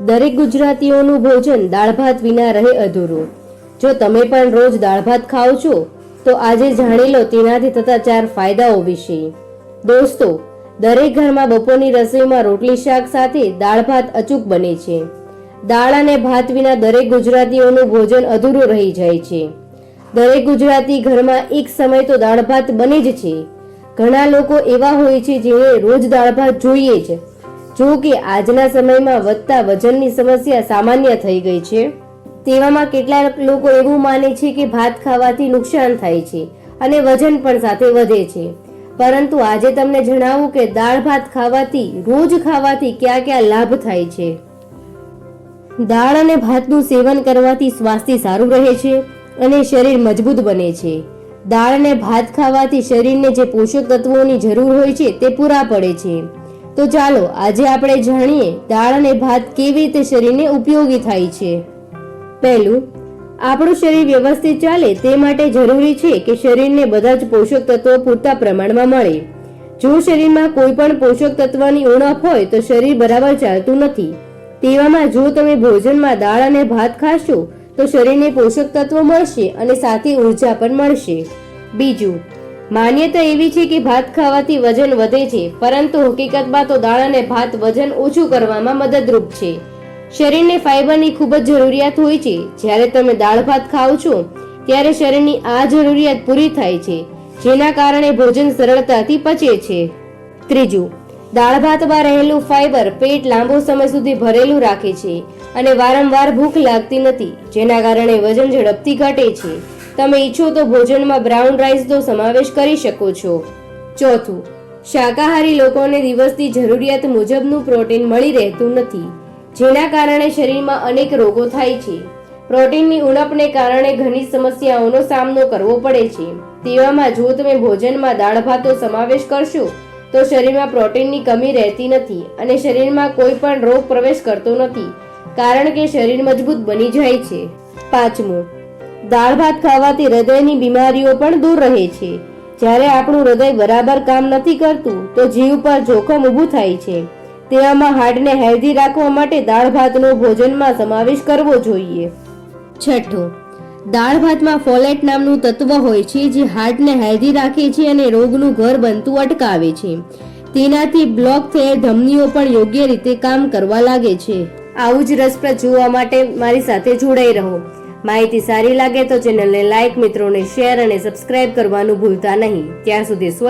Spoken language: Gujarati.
દરેક ગુજરાતીઓનું ભોજન દાળ ભાત વિના રહે અધૂરું. જો તમે પણ રોજ દાળ ભાત ખાઓ છો, તો આજે જાણી લો તેનાથી થતા ચાર ફાયદાઓ વિશે. દોસ્તો, દરેક ઘરમાં બપોરની રસોઈમાં રોટલી, શાક સાથે દાળ ભાત અચૂક બને છે. દાળ અને ભાત વિના દરેક ગુજરાતીઓનું ભોજન અધૂરું રહી જાય છે. દરેક ગુજરાતી ઘરમાં એક સમય તો દાળ ભાત બને જ છે. ઘણા લોકો એવા હોય છે જેને રોજ દાળ ભાત જોઈએ છે જો કે આજના સમયમાં વધતા વજનની સમસ્યા સામાન્ય થઈ ગઈ છે. તેવામાં કેટલાક લોકો એવું માને છે કે ભાત ખાવાથી નુકસાન થાય છે અને વજન પણ સાથે વધે છે. પરંતુ આજે તમને જણાવું કે દાળ ભાત ખાવાથી, રોજ ખાવાથી કયા કયા લાભ થાય છે. દાળ અને ભાતનું સેવન કરવાથી સ્વાસ્થ્ય સારું રહે છે અને શરીર મજબૂત બને છે. દાળ અને ભાત ખાવાથી શરીરને જે પોષક તત્વોની જરૂર હોય છે તે પૂરા પડે છે. તો ચાલો, આજે આપણે જાણીએ દાળ અને ભાત કેવી રીતે શરીરને ઉપયોગી થાય છે. પહેલું, આપણું શરીર વ્યવસ્થિત ચાલે તે માટે જરૂરી છે કે શરીરને બધા જ પોષક તત્વો પૂરતા પ્રમાણમાં મળે. જો શરીરમાં કોઈ પણ પોષક તત્વની ઉણપ હોય તો શરીર બરાબર ચાલતું નથી. તેવામાં જો તમે ભોજનમાં દાળ અને ભાત ખાશો તો શરીરને પોષક તત્વો મળશે અને સાથે ઊર્જા પણ મળશે. બીજું માન્યતા એવી છે કે ભાત ખાવાથી વજન વધે છે, પરંતુ હકીકતમાં તો દાળ અને ભાત વજન ઓછું કરવામાં મદદરૂપ છે. શરીરને ફાઈબરની ખૂબ જ જરૂરિયાત હોય છે. જ્યારે તમે દાળ ભાત ખાઓ છો, ત્યારે શરીરની આ જરૂરિયાત પૂરી થાય છે, જેના કારણે ભોજન સરળતાથી પચે છે. ત્રીજું, દાળ ભાતમાં રહેલું ફાઈબર પેટ લાંબો સમય સુધી ભરેલું રાખે છે અને વારંવાર ભૂખ લાગતી નથી, જેના કારણે વજન ઝડપથી ઘટે છે. તમે ઈચ્છો તો ભોજનમાં બ્રાઉન રાઈસનો સમાવેશ કરી શકો છો. ચોથું, શાકાહારી લોકોને દિવસની જરૂરિયાત મુજબનું પ્રોટીન મળી રહેતું નથી, જેના કારણે શરીરમાં અનેક રોગો થાય છે. પ્રોટીનની ઉણપને કારણે ઘણી સમસ્યાઓનો સામનો કરવો પડે છે. તેવામાં જો તમે ભોજનમાં દાળ ભાતનો સમાવેશ કરશો, તો શરીરમાં પ્રોટીનની કમી રહેતી નથી અને શરીરમાં કોઈ પણ રોગ પ્રવેશ કરતો નથી, કારણ કે શરીર મજબૂત બની જાય છે. પાંચમું દાળ ભાત ખાવાથી હૃદયની બીમારીઓ પણ દૂર રહે છે. જ્યારે આપણું હૃદય બરાબર કામ નથી કરતું, તો જીવ પર જોખમ ઊભું થાય છે. તેવામાં હાર્ટને હેલ્ધી રાખવા માટે દાળ ભાતનો ભોજનમાં સમાવેશ કરવો જોઈએ. છઠ્ઠું, દાળ ભાતમાં ફોલેટ નામનું તત્વ હોય છે, જે હાર્ટને હેલ્ધી રાખે છે અને રોગનું ઘર બનતું અટકાવે છે. તેનાથી બ્લોક થયેલ ધમનીઓ પણ યોગ્ય રીતે કામ કરવા લાગે છે. આવું જ રસપ્રદ જોવા માટે મારી સાથે જોડાઈ રહો. માહિતી સારી લાગે તો ચેનલને લાઇક મિત્રોને શેર અને સબસ્ક્રાઇબ કરવાનું ભૂલતા નહીં. ત્યાં સુધી સ્વસ્થ